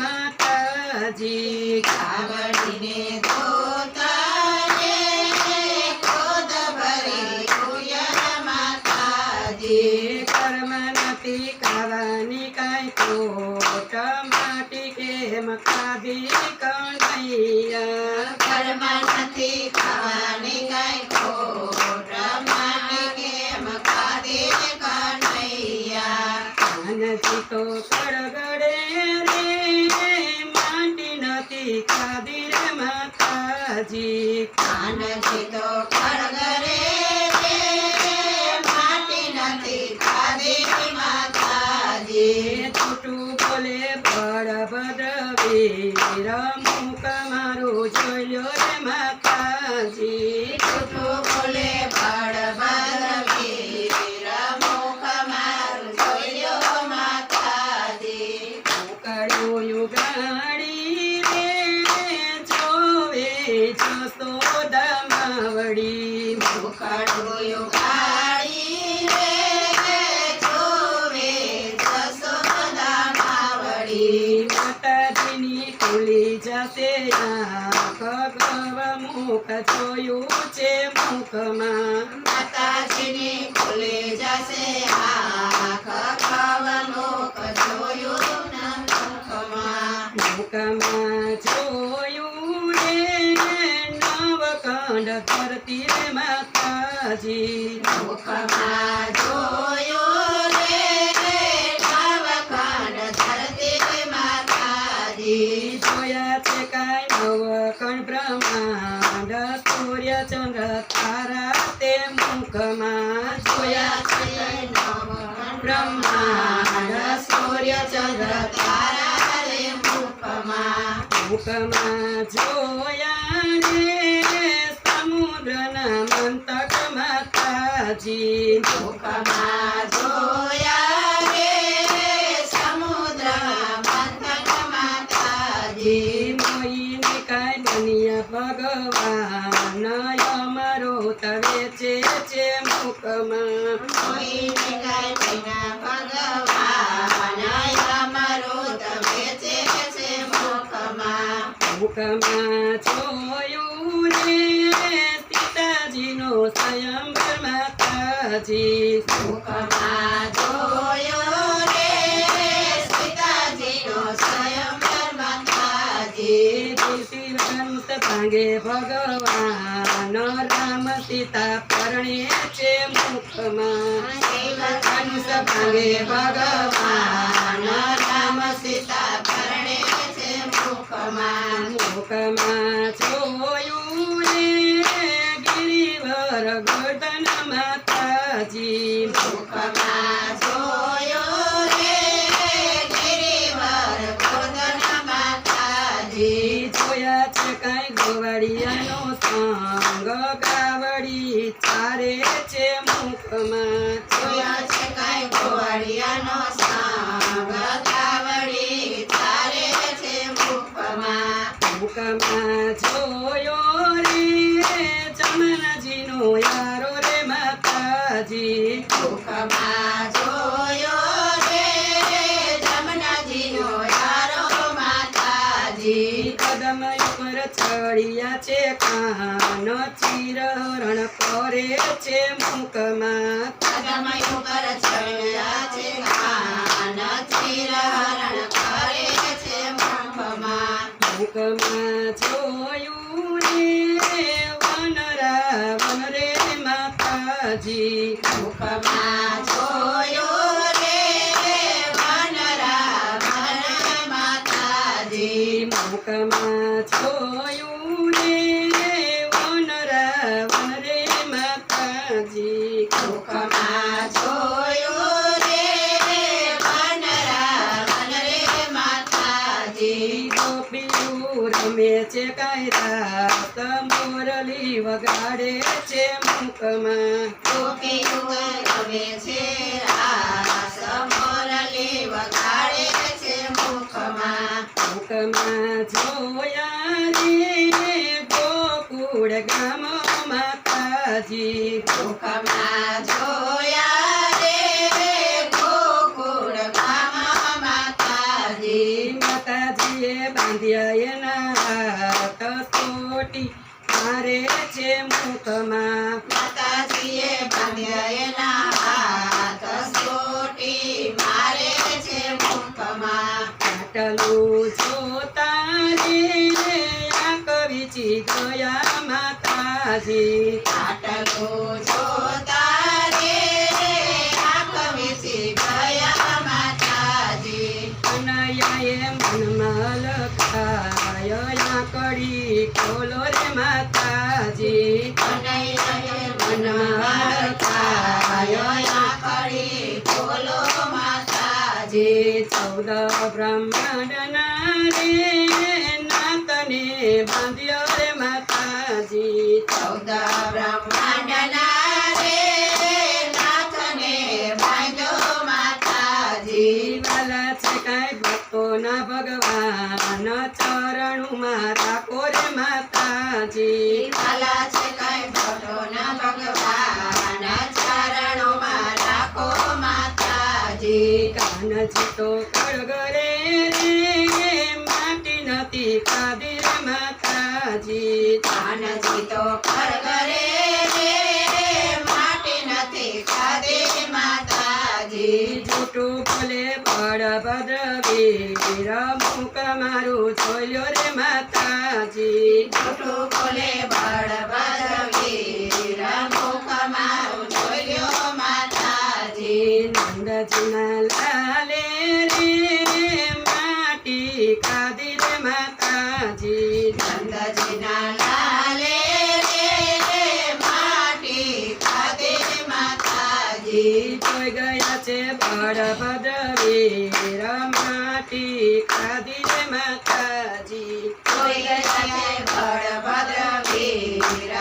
માતાજી, કાવડીને ધોતાને ખોદ ભરી ઉયર માતાજી. કર્મ નથી ખાવાની કાંઈ ખોટ માટી કેમ ખાધી કણૈયા? ઘરમાં નથી ખાવાની કાંઈ ખોટ માટે કેમ ખાધી નથી તો કડગડે નથી ખાધી. રે માતાજી કાનજી તો ખડગરે રે માટી નથી ખાધી માતાજી. છૂટું બોલે, બળભદ્ર વીર. મુખ મારું જોયો માવડી માતાજીની ખુલી જશે. ભગવ ગવ મુખ જોયું છે મુખમાં. માતાજીની ખુલી જશે. ખવ મુખ જોયું મુખમાં. મુખમાં જોયું રે નવખંડ ધરતી રે માતાજી. મુખમાં જોયું ચંદ્ર તારા તે મુખમાં જોયા છે બ્રહ્માંડ. સૂર્ય ચંદ્ર તારા રે મુખમાં મુખમાં જોયા રે સમુદ્રના મંતક માતાજી મુખમાં મુખમાં જોયું રે સીતાજીનો સ્વયંવર માતાજી મુખમાં જોયો રે સીતાજીનો સ્વયંવર માતાજી શિવગંત ભગવાન રામ સીતા પરણે છે મુખમાં. શિવધનુષ ભાંગે ભગવાન. રામ સીતા પરણે છે મુખમાં. મુખમાં જોયું રે ગિરિવર ગોર્ધન માતાજી. મુખમાં જોયો રે ગિરિવર ગોર્ધન માતાજી. જોયા છે કાંઈ ગોવાળિયાનો ચારે છે મુખમાં. જોયા છે કાંઈ ગોવાળિયાનો સાંગ. ગાવડી તારે છે મુખમાં. મુખમાં જોયો રે જમનાજીનો યારો રે માતાજી. મુખમાં ચિરહરણ કરે છે મુખમાં કદમય ઉપર ચડ્યા છે કાન ચિરહરણ કરે છે મુખમાં મુખમાં જોયું રે વન રાવણ રે માતાજી. મોરલી વગાડે છે મુખમાં ગોપીઓ રમે છે રાસ મોરલી વગાડે છે મુખમાં. મુખમાં જોયા રે ગોકુળ ગામ માતાજી મુખમાં જોયા રે ગોકુળ ગામ માતાજી માતાજીએ બાંધ્યા એના હાથ સોટી. મારે છે મુખમાં માતાજીએ બાંધ્યા એના હાથ સોટી મારે છે મુખમાં. પાટલું જોતા રે આ કવિચી ગયા માતાજી. કડી ખોલો રે માતાજી. ચૌદ બ્રહ્માંડના રે ભગવાન ચરણુમાં રાખો રે માતાજી. વાલા છે કઈ ભટોના ભગવાન. ચરણોમાં રાખો માતાજી. કાનજી તો કળગરે રે. મુખ મારું જોયો રે માતાજી. જૂઠું બોલે બળભદ્ર રામો કમારું જોયો માતાજી. નંદજીના માટે કાદીને માતાજી કોઈ ભદ્ર વીર